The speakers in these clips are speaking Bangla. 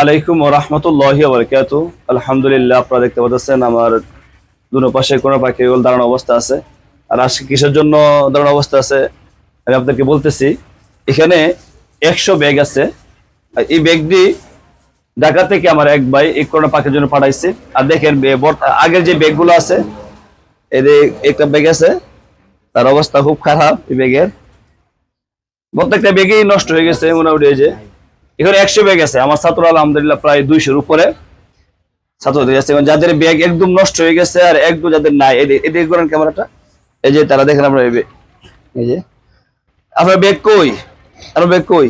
আলাইকুম রহমতুল্লাহ বরকাত আলহামদুলিল্লাহ, আপনারা দেখতে পাচ্ছেন আমার দুনো পাশে কোনো পাখি দাঁড়ানো অবস্থা আছে। আর আজকে কিসের জন্য দাঁড়ানো অবস্থা আছে, আমি আপনাদেরকে বলতেছি, এখানে একশো ব্যাগ আছে। এই ব্যাগটি ঢাকা থেকে আমার এক ভাই এই করোনা পাখির জন্য পাঠাইছে। আর দেখেন আগের যে ব্যাগগুলো আছে এদের একটা ব্যাগ আছে, তার অবস্থা খুব খারাপ এই ব্যাগের। প্রত্যেকটা ব্যাগই নষ্ট হয়ে গেছে মোটামুটি এই যে। এখানে একশো ব্যাগ আছে। আমার ছাত্র আলহামদুলিল্লাহ প্রায় দুইশোর উপরে। ছাত্রদের আছে এবং যাদের ব্যাগ একদম নষ্ট হয়ে গেছে আর একদম যাদের নাই। এদের করেন ক্যামেরাটা। এই যে তারা দেখেন আপনার এই যে আপনার ব্যাগ কই? আপনার ব্যাগ কই?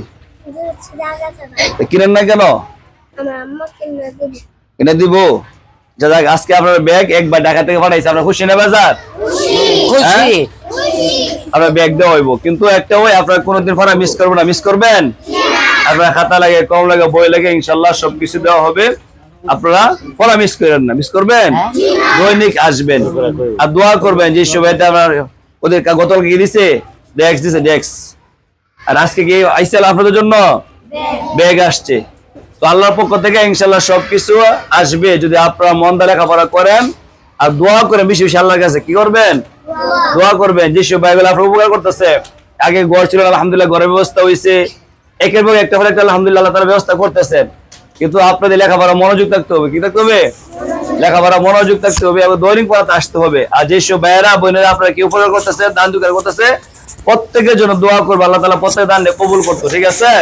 কিনেন না কেন? আমার কিনে দিব। যা যাক আজকে আপনার ব্যাগ একবার ঢাকা থেকে পাঠাইছে। আপনার খুশি না বাজার? খুশি। আপনার ব্যাগ দেওয়া হইব। কিন্তু একটা ওই আপনার কোনোদিন পড়া মিস করব না। মিস করবেন? আপনার খাতা লাগে কম লাগে বই লাগে ইনশাল্লাহ সবকিছু দেওয়া হবে। আপনারা মিস করেন না। মিস করবেন? দৈনিক আসবেন। আর দোয়া করবেন যে আমার ওদের কা- দিছে? ডেক্স দিছে ডেক্স আর আজকে কি আইসাল আপনাদের জন্য? ব্যাগ আসছে। তো আল্লাহর পক্ষ থেকে ইনশাল্লাহ সবকিছু আসবে। যদি আপনারা মন দিয়ে লেখাপড়া করেন আর দোয়া করেন বেশি বেশি আল্লাহর কাছে কি করবেন? দোয়া। করবেন। যেসব বাইবেল আপনার উপকার করতেছে। আগে ঘর ছিল আলহামদুলিল্লাহ ঘরের ব্যবস্থা হয়েছে একের পর একটা পর একটা আলহামদুলিল্লাহ তারা ব্যবস্থা করতেছেন। কিন্তু আপনাদের লেখাপড়া মনোযোগ থাকতে হবে, কি থাকতে হবে? লেখাপড়া মনোযোগ থাকতে হবে এবং দৈনিক পড়াতে আসতে হবে। আর যেসব ভাইয়েরা, বোনেরা, আপনারা কি উপকার করতেছে? দান দুকার করতেছে? প্রত্যেকের জন্য দোয়া করবে, আল্লাহ তালা প্রত্যেক দান কবুল করতো, ঠিক আছে?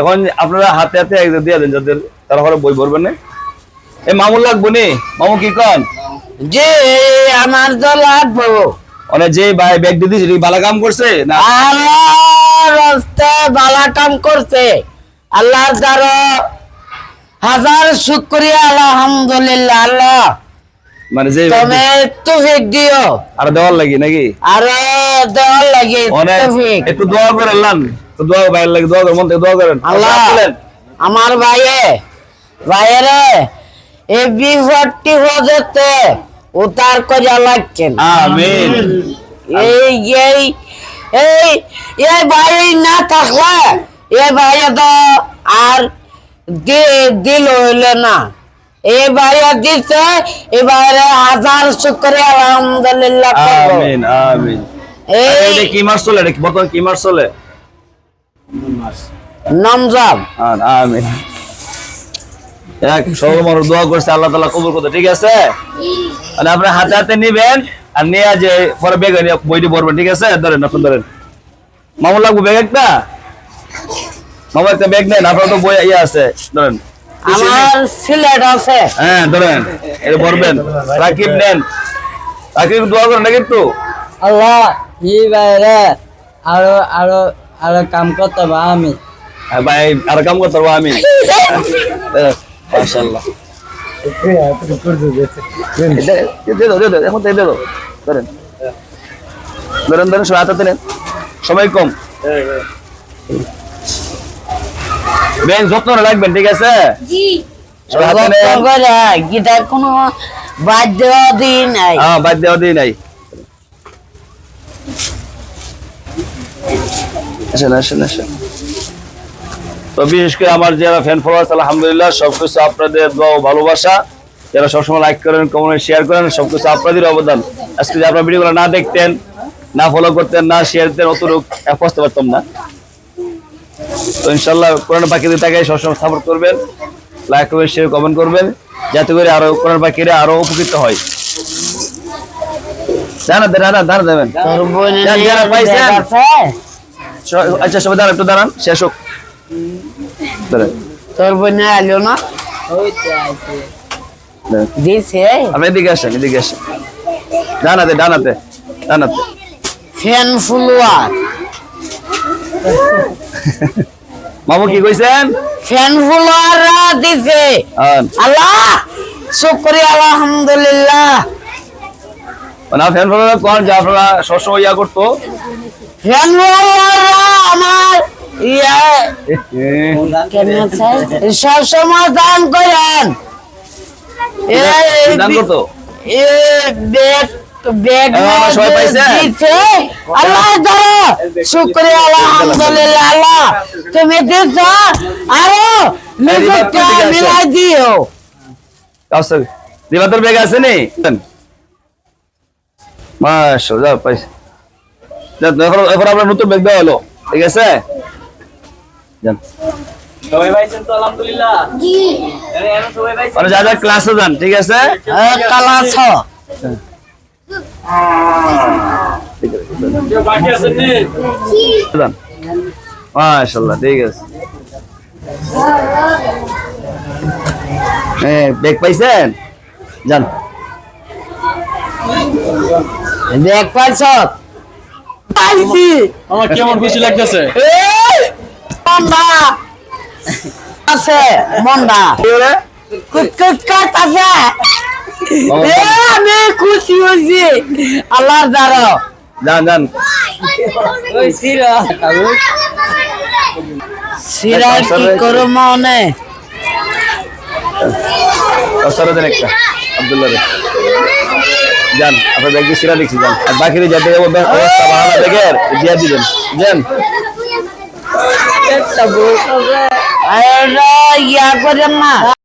এখন আপনারা হাতে হাতে একদম দিয়ে দেন, যাদের তারা হলে বই ভরবেন না। এই মামুল লাগবো নি? মামু কি কন? যে আমার তো লাগবো। মানে যে ভাই ব্যাগ দিয়ে দিয়েছে ভালো কাম করছে? না। আল্লাহ রাস্তায় বালা কাম করছে। আল্লাহর দ্বারা হাজার শুক্রিয়া আলহামদুলিল্লাহ আল্লাহ। মানে যে তুমি তুফিক দিও। আর দেওয়ার লাগি নাকি? আর দেওয়ার লাগে তুফিক। একটু দোয়া করে আল্লাহ তো দোয়া ভাইয়ের লাগে দোয়া করেন মন থেকে দোয়া করেন। আল্লাহ বলেন। আমার ভাইয়ে ভাইয়েরে এই বিপদটি উতার করে লাগছেন আমিন। এই এই এই এই ভাই না থাকলে এই ভাই তো আর দি- দিল হইলে না। এই ভাইয়া দিতে এই বাইরে হাজার শুক্রে আলহামদুলিল্লাহ। আমিন আমিন। এই কি মাস চলে? বর্তমানে কি মাস চলে? নমজাম আ- আমিন। এক সর্ব মানুষ দোয়া করছে আল্লাহ তাআলা কবুল করতে ঠিক আছে? মানে আপনি হাতে হাতে নিবেন আর নিয়ে যে পরে বেগ নিয়ে বইটি পড়বেন ঠিক আছে? ধরেন আপনি ধরেন। মামু লাগবো ব্যাগ একটা? মামু একটা ব্যাগ নেন আপনার তো বই ইয়ে আছে ধরেন। আমার সিলেট আছে। হ্যাঁ ধরেন এটা পড়বেন। রাকিব নেন। রাকিব দোয়া করেন না কিন্তু আল্লাহ ই বাইরে আরও আরও আরও কাম করতে হবে আমি হ্যাঁ ভাই আর কাম করতে পারব আমি মাশাআল্লাহ। এখন ধরেন। ধরেন ধরেন হাতে নেন। কম। বেন যত্ন রাখবেন ঠিক আছে? গিটার কোনো বাদ দেওয়া দিই নাই। হ্যাঁ বাদ দেওয়া দিই নাই। আসেন আসেন আসেন। তো বিশেষ করে আমার যারা ফ্যান ফলোয়ার্স আলহামদুলিল্লাহ সবকিছু আপনাদের দোয়া ও ভালোবাসা। যারা সবসময় লাইক করেন কমেন্ট শেয়ার করেন সবকিছু আপনাদের অবদান। আজকে যদি আপনার ভিডিওগুলো না দেখতেন না ফলো করতেন না শেয়ার দিতেন অতটুক পৌঁছতে পারতাম না। তো ইনশাল্লাহ কোরআন পাখিদের তাকে সবসময় সাপোর্ট করবেন লাইক করবেন শেয়ার কমেন্ট করবেন যাতে করে আরও কোরআন পাখিরা আরও উপকৃত হয়। দাঁড়া দাঁড়া দাঁড়া দেবেন আচ্ছা সবাই দাঁড়ান একটু দাঁড়ান শেষ হোক। তোর বোনে আলো না। দিছে? আপনি এদিকে আসেন এদিকে আসেন। ডানাতে ডানাতে ডানাতে। ফ্যান ফুলওয়ার। মামু কি কইছেন? ফ্যান ফুলওয়ার দিছে। আল্লাহ শুক্রিয়া আলহামদুলিল্লাহ। মানে ফ্যান ফলোয়ার কোন? যে আপনারা সবসময় ইয়া করতো। ফ্যান ফুলওয়ার আমার ইয়া। সব সময় দান করেন হ্যাঁ, আমার সবাই পাইছেন? দিচ্ছে আল্লাহ ধরো শুক্রিয়া আলহামদুলিল্লাহ আল্লাহ। তুমি দিচ্ছ আরও মিলাই দিও। কাউসার ব্যাগ আছে নি? মাশাআল্লাহ যাও পাইছে। এখন এখন আপনার নতুন ব্যাগ দেওয়া হলো। ঠিক আছে? মানে যা যা ক্লাসে যান ঠিক আছে? কালাছ বাকি আছেন নি? যান। মাশাআল্লাহ ঠিক আছে। হ্যাঁ ব্যাগ পাইছেন? যান। দেখ পাইছ? পাইছি। আমার কেমন খুশি লাগতেছে? মন্ডা আছে মন্ডা? কুটকুট কাট আছে। এ আমি খুশি হয়েছি। আল্লাহ দ্বারা যান যান। ওই সিরা কাবু কি করো মনে? কাউসারে দেন একটা আব্দুল্লাহ রে। যান আপনার ব্যাগ সিরা দেখছি যান। আর বাকি যাতে অবস্থা ভালো দিয়ে দিবেন। যান। ইয়া করেন না